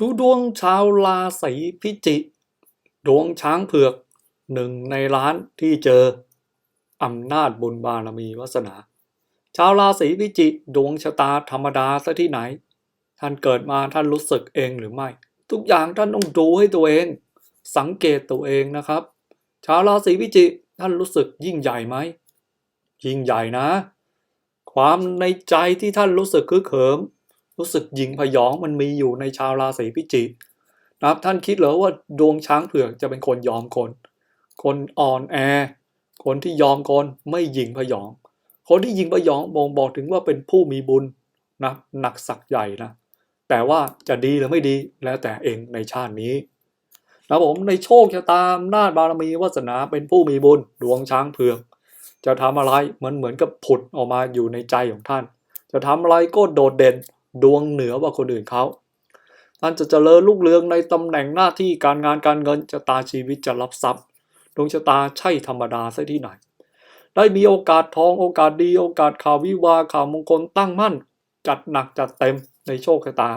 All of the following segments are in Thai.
ดูดวงชาวราศีพิจิกดวงช้างเผือกหนึ่งในล้านที่เจออำนาจบุญบารมีวาสนา ชาวราศีพิจิกดวงชะตาธรรมดาซะที่ไหน ท่านเกิดมาท่านรู้สึกเองหรือไม่ ทุกอย่างท่านต้องดูให้ตัวเอง สังเกตตัวเองนะครับ ชาวราศีพิจิกท่านรู้สึกยิ่งใหญ่ไหมยิ่งใหญ่นะ ความในใจที่ท่านรู้สึกคือเขิม รู้สึกหยิงพยองมันมีอยู่ในชาวราศีพิจิกนะครับท่านคิดเหรอว่าดวงช้างเผือกจะเป็นคนยอมคน คนอ่อนแอ คนที่ยอมคนไม่หยิงพยอง คนที่หยิงพยองบ่งบอกถึงว่าเป็นผู้มีบุญนะหนักสักใหญ่นะแต่ว่าจะดีหรือไม่ดีแล้วแต่เองในชาตินี้นะผมในโชคชะตาอำนาจบารมีวาสนาเป็นผู้มีบุญดวงช้างเผือก จะทำอะไรมันเหมือนกับผุดออกมาอยู่ในใจของท่าน จะทำอะไรก็โดดเด่น ดวงเหนือกว่าคนอื่นเขาท่านจะเจริญรุ่งเรืองในตำแหน่งหน้าที่การงานการเงินชะตาชีวิตจะรับทรัพย์ ดวงชะตาใช่ธรรมดาซะที่ไหน ได้มีโอกาสทองโอกาสดีโอกาสข่าววิวาข่าวมงคลตั้งมั่น จัดหนักจัดเต็มในโชคชะตา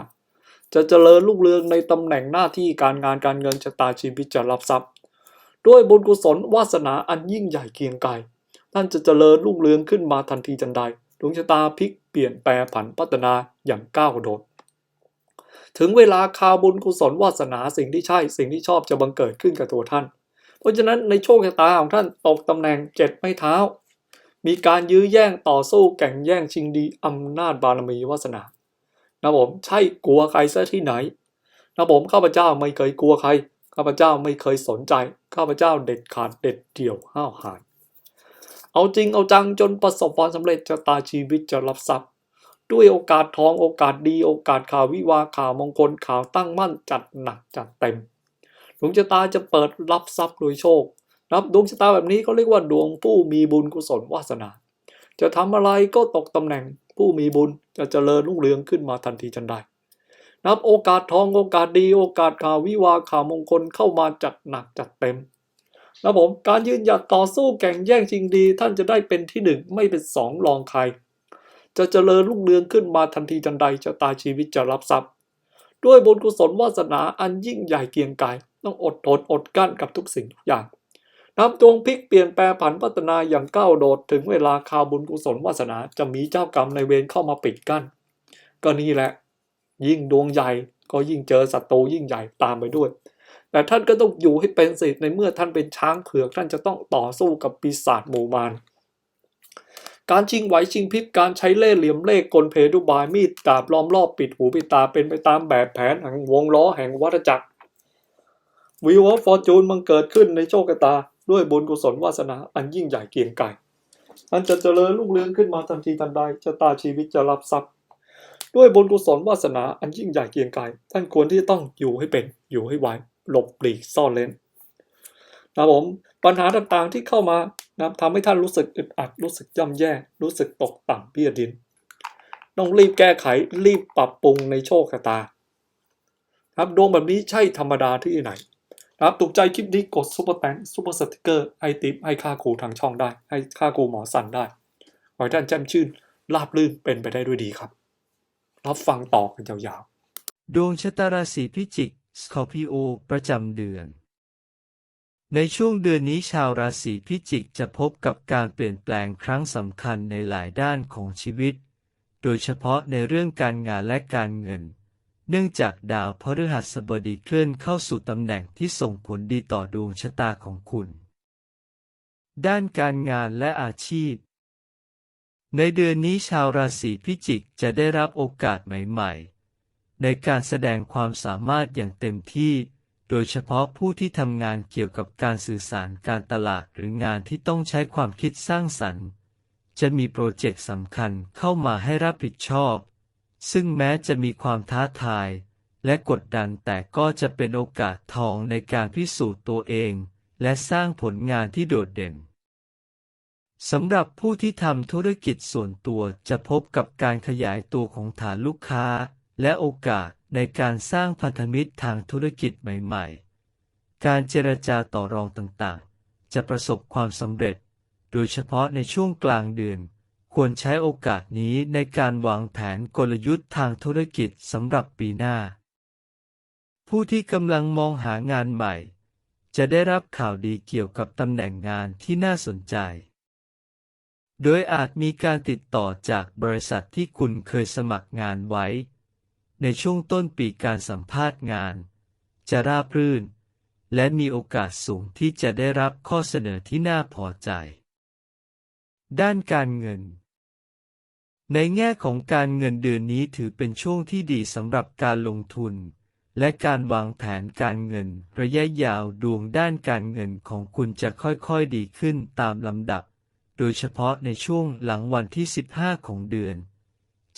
จะเจริญรุ่งเรืองในตำแหน่งหน้าที่การงานการเงินชะตาชีวิตจะรับทรัพย์ ด้วยบุญกุศลวาสนาอันยิ่งใหญ่เกียงไกรท่านจะเจริญรุ่งเรืองขึ้นมาทันทีทันใด ดวงชะตาพลิกเปลี่ยนแปลผันพัฒนาอย่างก้าวโดด ถึงเวลาคาวบุญกุศลวาสนาสิ่งที่ใช่สิ่งที่ชอบจะบังเกิดขึ้นกับตัวท่าน เพราะฉะนั้นในโชคชะตาของท่านตกตำแหน่งเจ็ดไม้เท้า มีการยื้อแย่งต่อสู้แข่งแย่งชิงดีอำนาจบารมีวาสนานะผมใช่กลัวใครซะที่ไหนนะผมข้าพเจ้าไม่เคยกลัวใครข้าพเจ้าไม่เคยสนใจข้าพเจ้าเด็ดขาดเด็ดเดี่ยวห้าวหาญ เอาจริงเอาจังจนประสบความสำเร็จชะตาชีวิตจะรับทรัพย์ ด้วยโอกาสทองโอกาสดีโอกาสข่าววิวาข่าวมงคลข่าวตั้งมั่นจัดหนักจัดเต็มดวงชะตาจะเปิดรับทรัพย์โดยโชคนะครับดวงชะตาแบบนี้เขาเรียกว่าดวงผู้มีบุญกุศลวาสนา จะทำอะไรก็ตกตำแหน่งผู้มีบุญจะเจริญรุ่งเรืองขึ้นมาทันทีทันใดนับโอกาสทองโอกาสดีโอกาสข่าววิวาข่าวมงคลเข้ามาจัดหนักจัดเต็ม นะผมการยืนหยัดต่อสู้แข่งแย่งชิงดี ท่านจะได้เป็นที่หนึ่งไม่เป็นสองรองใคร จะเจริญรุ่งเรืองขึ้นมาทันทีทันใดชะตาชีวิตจะรับทรัพย์ ด้วยบุญกุศลวาสนาอันยิ่งใหญ่เกียงไกรต้องอดทนอดกั้นกับทุกสิ่งทุกอย่างน้ำดวงพลิกเปลี่ยนแปลผันพัฒนาอย่างก้าวโดดถึงเวลาข่าวบุญกุศลวาสนาจะมีเจ้ากรรมในเวรเข้ามาปิดกั้น ก็นี่แหละ ยิ่งดวงใหญ่ก็ยิ่งเจอศัตรูยิ่งใหญ่ตามไปด้วย แต่ท่านก็ต้องอยู่ให้เป็นสิในเมื่อท่านเป็นช้างเผือก ท่านจะต้องต่อสู้กับปีศาจหมู่มารการชิงไหวชิงพริบการใช้เล่ห์เหลี่ยมเล่ห์กลเพดุบายมีดดาบล้อมรอบปิดหูปิดตาเป็นไปตามแบบแผนแห่งวงล้อแห่งวัฏจักรวิวอฟอร์จูนมันเกิดขึ้นในโชคชะตา ด้วยบุญกุศลวาสนาอันยิ่งใหญ่เกียงไกรมันจะเจริญรุ่งเรืองขึ้นมาทันทีทันใดชะตาชีวิตจะรับทรัพย์ ด้วยบุญกุศลวาสนาอันยิ่งใหญ่เกียงไกรท่านควรที่จะต้องอยู่ให้เป็นอยู่ให้ไว หลบปลีกซ่อนเลนนะครับผมปัญหาต่างๆที่เข้ามานะทำให้ท่านรู้สึกอึดอัด รู้สึกย่ำแย่ รู้สึกตกต่ำเบี้ยดิน ต้องรีบแก้ไขรีบปรับปรุงในโชคชะตา ครับดวงแบบนี้ใช่ธรรมดาที่ไหนครับถูกใจคลิปนี้กดซุปเปอร์แตงซุปเปอร์สติกเกอร์ให้ติปให้ค่าครูทางช่องได้ ให้ค่าครูหมอสันได้ขอให้ท่านแจ่มชื่นราบรื่นเป็นไปได้ด้วยดีครับ รับฟังต่อกันยาวๆ ดวงชะตาราศีพิจิก สคอร์ปิโอ ประจำเดือน ในช่วงเดือนนี้ชาวราศีพิจิกจะพบกับการเปลี่ยนแปลงครั้งสำคัญในหลายด้านของชีวิต โดยเฉพาะในเรื่องการงานและการเงิน เนื่องจากดาวพฤหัสบดีเคลื่อนเข้าสู่ตำแหน่งที่ส่งผลดีต่อดวงชะตาของคุณ ด้านการงานและอาชีพในเดือนนี้ชาวราศีพิจิกจะได้รับโอกาสใหม่ๆ ในการแสดงความสามารถอย่างเต็มที่ โดยเฉพาะผู้ที่ทำงานเกี่ยวกับการสื่อสารการตลาดหรืองานที่ต้องใช้ความคิดสร้างสรรค์ จะมีโปรเจกต์สำคัญเข้ามาให้รับผิดชอบ ซึ่งแม้จะมีความท้าทายและกดดันแต่ก็จะเป็นโอกาสทองในการพิสูจน์ตัวเอง และสร้างผลงานที่โดดเด่นสำหรับผู้ที่ทำธุรกิจส่วนตัวจะพบกับการขยายตัวของฐานลูกค้า และโอกาสในการสร้างพันธมิตรทางธุรกิจใหม่ๆ การเจรจาต่อรองต่างๆ จะประสบความสำเร็จ โดยเฉพาะในช่วงกลางเดือน ควรใช้โอกาสนี้ในการวางแผนกลยุทธ์ทางธุรกิจสำหรับปีหน้า ผู้ที่กำลังมองหางานใหม่ จะได้รับข่าวดีเกี่ยวกับตำแหน่งงานที่น่าสนใจโดยอาจมีการติดต่อจากบริษัทที่คุณเคยสมัครงานไว้ ในช่วงต้นปีการสัมภาษณ์งาน จะราบรื่น และมีโอกาสสูงที่จะได้รับข้อเสนอที่น่าพอใจ ด้านการเงิน ในแง่ของการเงินเดือนนี้ถือเป็นช่วงที่ดีสำหรับการลงทุน และการวางแผนการเงินระยะยาวดวงด้านการเงินของคุณจะค่อยๆดีขึ้นตามลำดับ โดยเฉพาะในช่วงหลังวันที่ 15 ของเดือน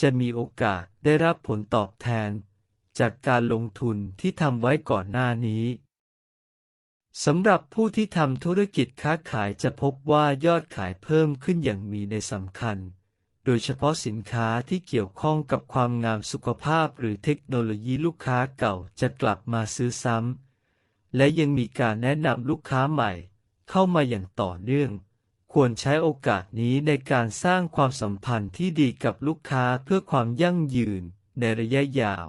จะมีโอกาสได้รับผลตอบแทน จากการลงทุนที่ทำไว้ก่อนหน้านี้สำหรับผู้ที่ทำธุรกิจค้าขายจะพบว่ายอดขายเพิ่มขึ้นอย่างมีในสำคัญ โดยเฉพาะสินค้าที่เกี่ยวข้องกับความงามสุขภาพหรือเทคโนโลยีลูกค้าเก่าจะกลับมาซื้อซ้ำและยังมีการแนะนำลูกค้าใหม่ เข้ามาอย่างต่อเนื่อง ควรใช้โอกาสนี้ในการสร้างความสัมพันธ์ที่ดีกับลูกค้าเพื่อความยั่งยืนในระยะยาว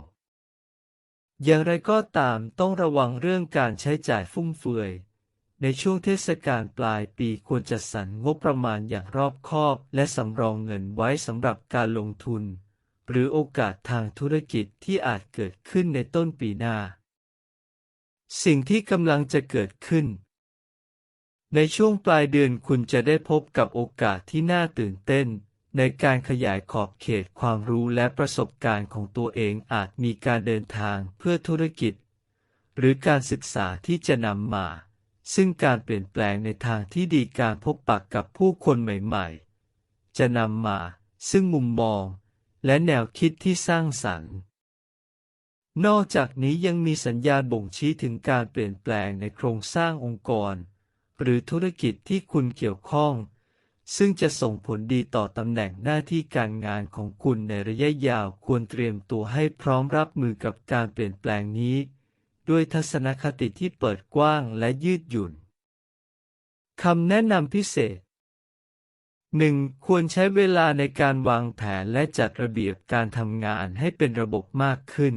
อย่างไรก็ตามต้องระวังเรื่องการใช้จ่ายฟุ่มเฟือย ในช่วงเทศกาลปลายปีควรจัดสรรงบประมาณอย่างรอบคอบ และสำรองเงินไว้สำหรับการลงทุน หรือโอกาสทางธุรกิจที่อาจเกิดขึ้นในต้นปีหน้า สิ่งที่กำลังจะเกิดขึ้น ในช่วงปลายเดือนคุณจะได้พบกับโอกาสที่น่าตื่นเต้น ในการขยายขอบเขตความรู้และประสบการณ์ของตัวเองอาจมีการเดินทางเพื่อธุรกิจ หรือการศึกษาที่จะนำมา ซึ่งการเปลี่ยนแปลงในทางที่ดีการพบปะกกับผู้คนใหม่ๆ จะนำมา ซึ่งมุมมอง และแนวคิดที่สร้างสรรค์ นอกจากนี้ยังมีสัญญาณบ่งชี้ถึงการเปลี่ยนแปลงในโครงสร้างองค์กร หรือธุรกิจที่คุณเกี่ยวข้อง ซึ่งจะส่งผลดีต่อตำแหน่งหน้าที่การงานของคุณในระยะยาวควรเตรียมตัวให้พร้อมรับมือกับการเปลี่ยนแปลงนี้ ด้วยทัศนคติที่เปิดกว้างและยืดหยุ่นคำแนะนำพิเศษ 1. ควรใช้เวลาในการวางแผนและจัดระเบียบการทำงานให้เป็นระบบมากขึ้น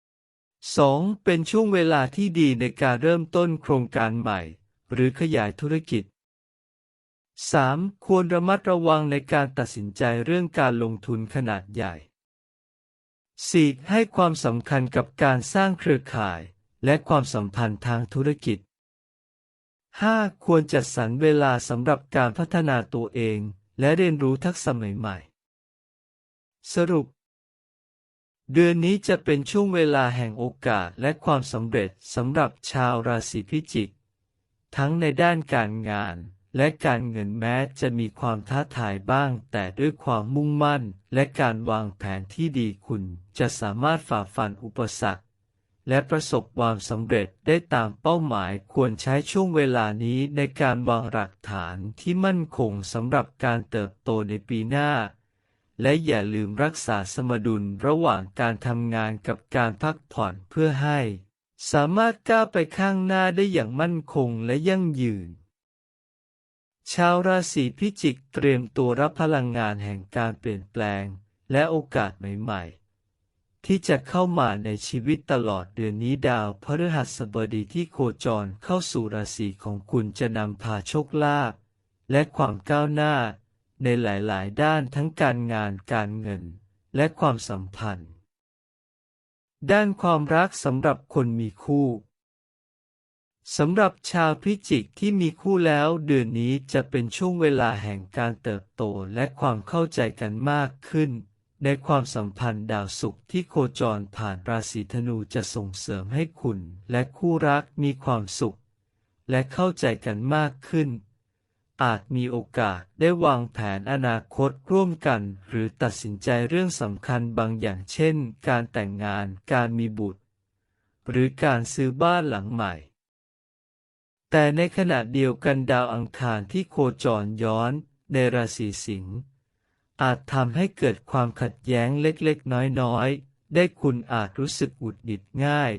2. เป็นช่วงเวลาที่ดีในการเริ่มต้นโครงการใหม่ หรือขยายธุรกิจ 3. ควรระมัดระวังในการตัดสินใจเรื่องการลงทุนขนาดใหญ่ 4. ให้ความสำคัญกับการสร้างเครือข่าย และความสัมพันธ์ทางธุรกิจ 5. ควรจัดสรรเวลาสำหรับการพัฒนาตัวเอง และเรียนรู้ทักษะใหม่ๆ สรุป เดือนนี้จะเป็นช่วงเวลาแห่งโอกาสและความสำเร็จสำหรับชาวราศีพิจิก ทั้งในด้านการงาน และการเงินแม้จะมีความท้าทายบ้าง แต่ด้วยความมุ่งมั่น และการวางแผนที่ดีคุณจะสามารถฝ่าฟันอุปสรรค และประสบความสำเร็จได้ตามเป้าหมายควรใช้ช่วงเวลานี้ในการวางหลักฐานที่มั่นคงสำหรับการเติบโตในปีหน้าและอย่าลืมรักษาสมดุลระหว่างการทำงานกับการพักผ่อนเพื่อให้ สามารถก้าวไปข้างหน้าได้อย่างมั่นคงและยั่งยืน ชาวราศีพิจิกเตรียมตัวรับพลังงานแห่งการเปลี่ยนแปลงและโอกาสใหม่ ๆ ที่จะเข้ามาในชีวิตตลอดเดือนนี้ดาวพฤหัสบดีที่โคจรเข้าสู่ราศีของคุณจะนำพาโชคลาภและความก้าวหน้าในหลาย ๆ ด้านทั้งการงานการเงิน และความสัมพันธ์ ด้านความรักสำหรับคนมีคู่ สำหรับชาวพิจิกที่มีคู่แล้วเดือนนี้จะเป็นช่วงเวลาแห่งการเติบโตและความเข้าใจกันมากขึ้น ในความสัมพันธ์ดาวศุกร์ที่โคจรผ่านราศีธนูจะส่งเสริมให้คุณและคู่รักมีความสุข และเข้าใจกันมากขึ้น อาจมีโอกาสได้วางแผนอนาคตร่วมกัน หรือตัดสินใจเรื่องสำคัญบางอย่างเช่น การแต่งงานการมีบุตร หรือการซื้อบ้านหลังใหม่ แต่ในขณะเดียวกันดาวอังคารที่โคจรย้อน ในราศีสิงห์อาจทำให้เกิดความขัดแย้งเล็กๆ น้อยๆ ได้คุณอาจรู้สึกหงุดหงิดง่าย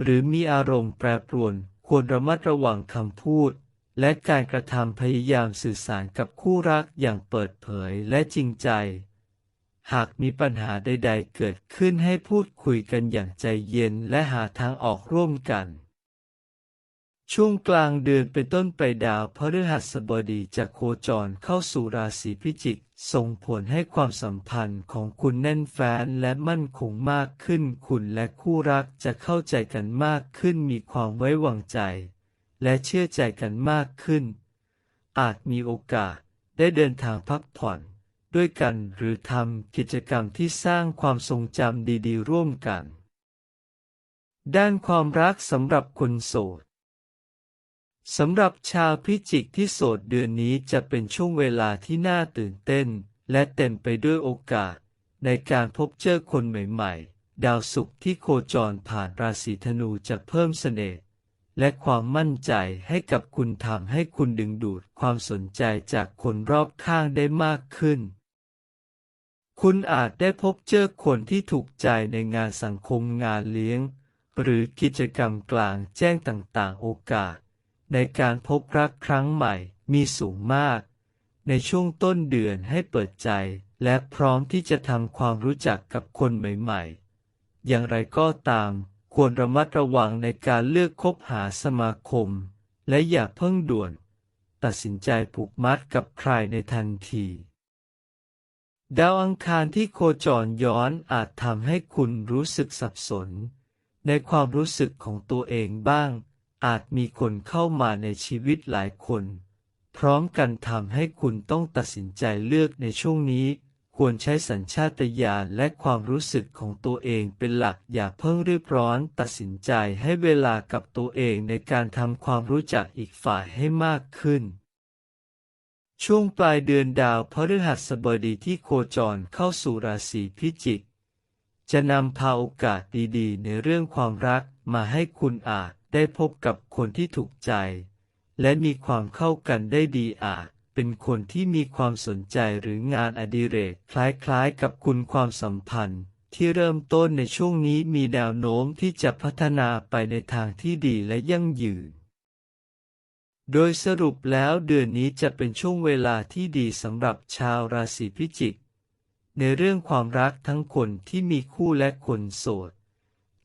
หรือมีอารมณ์แปรปรวนควรระมัดระวังคำพูด และการกระทำพยายามสื่อสารกับคู่รักอย่างเปิดเผยและจริงใจ หากมีปัญหาใดๆเกิดขึ้นให้พูดคุยกันอย่างใจเย็นและหาทางออกร่วมกัน ช่วงกลางเดือนเป็นต้นไปดาวพฤหัสบดีจะโคจรเข้าสู่ราศีพิจิก ส่งผลให้ความสัมพันธ์ของคุณแน่นแฟ้นและมั่นคงมากขึ้น คุณและคู่รักจะเข้าใจกันมากขึ้นมีความไว้วางใจ และเชื่อใจกันมากขึ้น อาจมีโอกาสได้เดินทางพักผ่อนด้วยกันหรือทำกิจกรรมที่สร้างความทรงจำดีๆ ร่วมกัน ด้านความรักสำหรับคนโสดสำหรับชาวพิจิกที่โสดเดือนนี้จะเป็นช่วงเวลาที่น่าตื่นเต้น และเต็มไปด้วยโอกาส ในการพบเจอคนใหม่ ๆ ดาวศุกร์ที่โคจรผ่านราศีธนูจะเพิ่มเสน่ห์ และความมั่นใจให้กับคุณทำให้คุณดึงดูดความสนใจจากคนรอบข้างได้มากขึ้น คุณอาจได้พบเจอคนที่ถูกใจในงานสังคมงานเลี้ยง หรือกิจกรรมกลางแจ้งต่างๆ โอกาส ในการพบรักครั้งใหม่มีสูงมาก ในช่วงต้นเดือนให้เปิดใจและพร้อมที่จะทำความรู้จักกับคนใหม่ ๆ อย่างไรก็ตาม ควรระมัดระวังในการเลือกคบหาสมาคม และอย่าเพิ่งด่วน ตัดสินใจผูกมัดกับใครในทันที ดาวอังคารที่โคจรย้อนอาจทำให้คุณรู้สึกสับสน ในความรู้สึกของตัวเองบ้าง อาจมีคนเข้ามาในชีวิตหลายคน พร้อมกันทำให้คุณต้องตัดสินใจเลือกในช่วงนี้ ควรใช้สัญชาตญาณและความรู้สึกของตัวเองเป็นหลักอย่าเพิ่งรีบร้อนตัดสินใจให้เวลากับตัวเองในการทำความรู้จักอีกฝ่ายให้มากขึ้น ช่วงปลายเดือนดาวพฤหัสบดีที่โคจรเข้าสู่ราศีพิจิก จะนำพาโอกาสดีๆ ในเรื่องความรักมาให้คุณอาจได้พบกับคนที่ถูกใจ และมีความเข้ากันได้ดีอาจ เป็นคนที่มีความสนใจหรืองานอดิเรกคล้ายๆกับคุณความสัมพันธ์ ที่เริ่มต้นในช่วงนี้มีแนวโน้มที่จะพัฒนาไปในทางที่ดีและยั่งยืน โดยสรุปแล้วเดือนนี้จะเป็นช่วงเวลาที่ดีสำหรับชาวราศีพิจิก ในเรื่องความรักทั้งคนที่มีคู่และคนโสด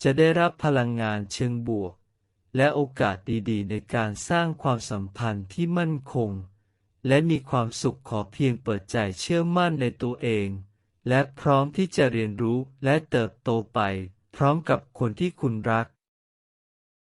จะได้รับพลังงานเชิงบวก และโอกาสดีๆ ในการสร้างความสัมพันธ์ที่มั่นคง และมีความสุขขอเพียงเปิดใจเชื่อมั่นในตัวเอง และพร้อมที่จะเรียนรู้และเติบโตไป พร้อมกับคนที่คุณรัก